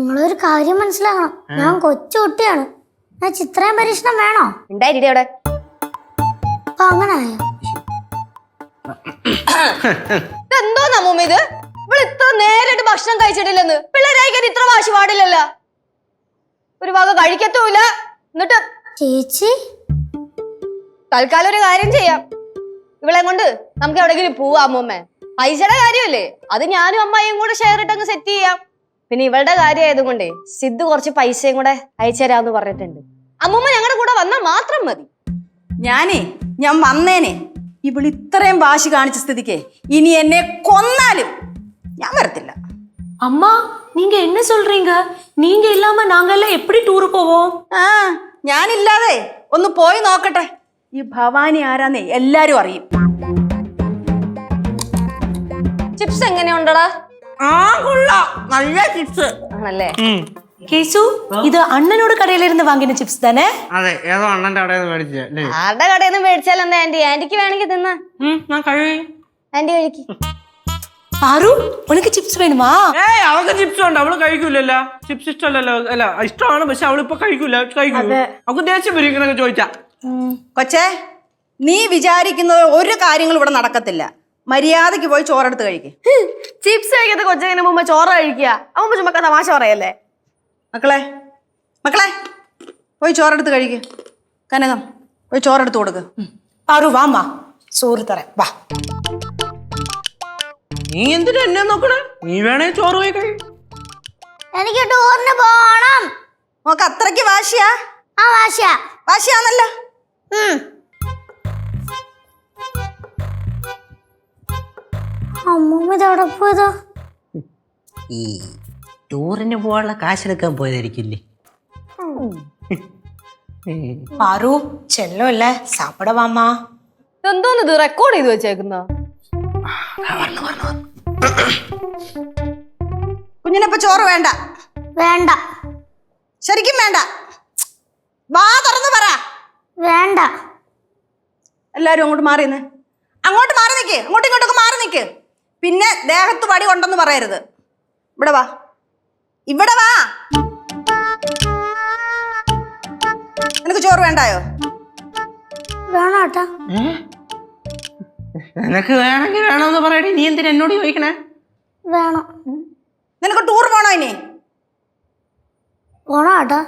നിങ്ങളൊരു കാര്യം മനസ്സിലാക്കണം. ഞാൻ കൊച്ചു കുട്ടിയാണ്. ഞാൻ ചിത്രയും പരീക്ഷണം വേണോ? ഉണ്ടായിരി അവിടെ? അപ്പൊ അങ്ങനെ ആയോ എന്തോന്നാ മുമ്മ ഇത്? ഇവിടെ ഇത്ര നേരിട്ട് ഭക്ഷണം കഴിച്ചിട്ടില്ലെന്ന്. പിള്ളേരായിക്കാൻ ഇത്ര വാശി പാടില്ലല്ല. ഒരു വക കഴിക്കത്തുമില്ല. എന്നിട്ട് ചേച്ചി? തൽക്കാലം ഒരു കാര്യം ചെയ്യാം. ഇവളെ കൊണ്ട് നമുക്ക് എവിടെങ്കിലും പോവാ അമ്മൂമ്മ. പൈസയുടെ കാര്യമല്ലേ? അത് ഞാനും അമ്മായിയും കൂടെ ഷെയർ ഇട്ടങ്ങ് സെറ്റ് ചെയ്യാം. പിന്നെ ഇവളുടെ കാര്യം ആയതുകൊണ്ടേ സിദ്ധു കുറച്ച് പൈസയും കൂടെ അയച്ചു തരാന്ന് പറഞ്ഞിട്ടുണ്ട് അമ്മൂമ്മ ഞങ്ങളുടെ കൂടെ വന്നാൽ മാത്രം മതി ഞാനേ ഞാൻ വന്നേനെ ഇവൾ ഇത്രയും വാശി കാണിച്ച സ്ഥിതിക്ക് ഇനി എന്നെ കൊന്നാലും ഞാൻ വരത്തില്ല அம்மா நீங்க என்ன சொல்றீங்க நீங்க இல்லாம நாங்க எல்லாம் எப்படி டூர் போவோம் ആ ഞാനില്ലാതെ ഒന്ന് പോയി നോക്കട്ടെ ഈ ഭവാനി ആരാന്നേ എല്ലാരും അറിയും ചിപ്സ് എങ്ങനെയുണ്ടടാ ആ നല്ല ചിപ്സ്. ആണല്ലേ? കേശു ഇത് അണ്ണനോട് കടയിലിരുന്ന് വാങ്ങിയ ചിപ്സ് തന്നെ? അതെ ഏതോ അണ്ണന്റെ കടയിൽ നിന്ന് മേടിച്ചേ ആരുടെ കടയിൽ നിന്ന് മേടിച്ചാലെന്താ ആന്റി ആന്റിക്ക് വേണമെങ്കിൽ തിന്നാ. ഞാൻ കഴി. ആന്റി കഴിക്ക്. ആരു ഉനക്ക് ചിപ്സ് വേണമാ ഏയ് അവൾക്ക് ചിപ്സ് ഉണ്ട് അവൾ കഴിക്കൂലല്ലോ. ചിപ്സ് ഇഷ്ടമല്ലല്ലോ. അല്ല ഇഷ്ടമാണ് പക്ഷെ അവൾ ഇപ്പൊ കഴിക്കൂല. കഴിക്കൂ. അവക്ക് ദേഷ്യം വരും ഇങ്ങനെയൊക്കെ കൊച്ചേ നീ വിചാരിക്കുന്ന ഒരു കാര്യങ്ങളും ഇവിടെ നടക്കത്തില്ല. മര്യാദയ്ക്ക് പോയി ചോറെടുത്ത് കഴിക്കും. ചിപ്സ് കഴിക്കാത്ത കൊച്ചങ്ങനെ മുമ്പ് ചോറ് കഴിക്കുക? അമ്മ ചുമക്ക തമാശ പറയല്ലേ? മക്കളെ മക്കളെ പോയി ചോറെടുത്ത് കഴിക്കുക കനകം പോയി ചോറെടുത്ത് കൊടുക്ക്. ആറു വാ വാ ചോറ് തറ. വാ. നീ എന്തിനാ എന്നെ നോക്കണേ? നീ വേണേ ചോറ് പോയി കഴി. എനിക്ക് ടൂറിന് പോണം. നോക്ക് അത്രയ്ക്ക് വാശിയാ? ആ വാശിയാ. വാശിയാന്നല്ലോ. ഉം. ഈ ടൂറിന് പോകാനുള്ള കാശെടുക്കാൻ പോയതായിരിക്കില്ലേ? പാറു ചെല്ലോ അല്ലേ സാപ്പിട വാമ്മാ എന്തോന്ന് ഇത് റെക്കോർഡ് ചെയ്ത് വെച്ചേക്കുന്ന? കുഞ്ഞിനിപ്പൊ ചോറ് വേണ്ട. വേണ്ട. ശരിക്കും വേണ്ട. വാ തുറന്ന് പറ. വേണ്ട. എല്ലാരും അങ്ങോട്ട് മാറിന്ന് അങ്ങോട്ട് മാറി നിക്കേ. അങ്ങോട്ടും ഇങ്ങോട്ടൊക്കെ മാറി നിക്കേ. പിന്നെ ദേഹത്ത് പടി കൊണ്ടെന്ന് പറയരുത്. ഇവിടെ വാ. ഇവിടെ വാ. നിനക്ക് ചോറ് വേണ്ടായോ? വേണം ഏട്ടാ നിനക്ക് വേണമെങ്കിൽ വേണമെന്ന് പറയടി. നീ എന്തിനാ എന്നോട് ചോദിക്കണേ? വേണം. നിനക്ക് ടൂർ പോണോ ഇനി? പോണോ ആട്ടാ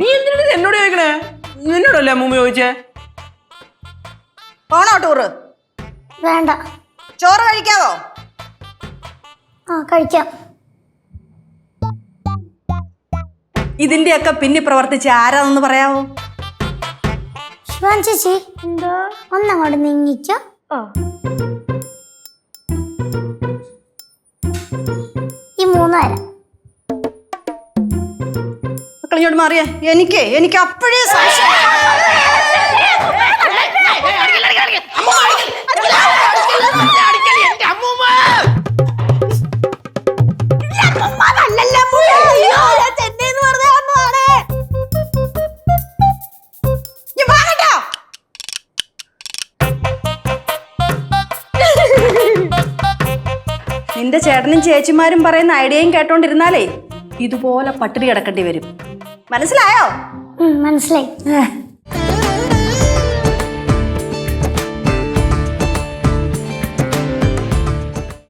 നീ എന്തിനാ എന്നോട് ചോദിക്കണേ? നിന്നോടല്ലേ അമ്മൂമ്മ ചോദിച്ചേ? പോണോ ടൂറ് വേണ്ട. ചോറ് കഴിക്കാവോ? ആ കഴിക്കാം. ഇതിന്റെയൊക്കെ പിന്നെ പ്രവർത്തിച്ച് ആരാന്ന് പറയാവോ? ശിവാൻ ചേച്ചി എന്തോ? ഒന്നങ്ങോട്ട് നീങ്ങിക്കോ. ഈ മൂന്ന് തരാം മക്കൾ ഇങ്ങോട്ട് മാറിയേ. എനിക്ക് എനിക്ക് അപ്പോഴേ സംശയം. നിന്റെ ചേട്ടനും ചേച്ചിമാരും പറയുന്ന ഐഡിയയും കേട്ടോണ്ടിരുന്നാലേ ഇതുപോലെ പട്ടിണി കിടക്കേണ്ടി വരും. മനസ്സിലായോ? മനസ്സിലായി.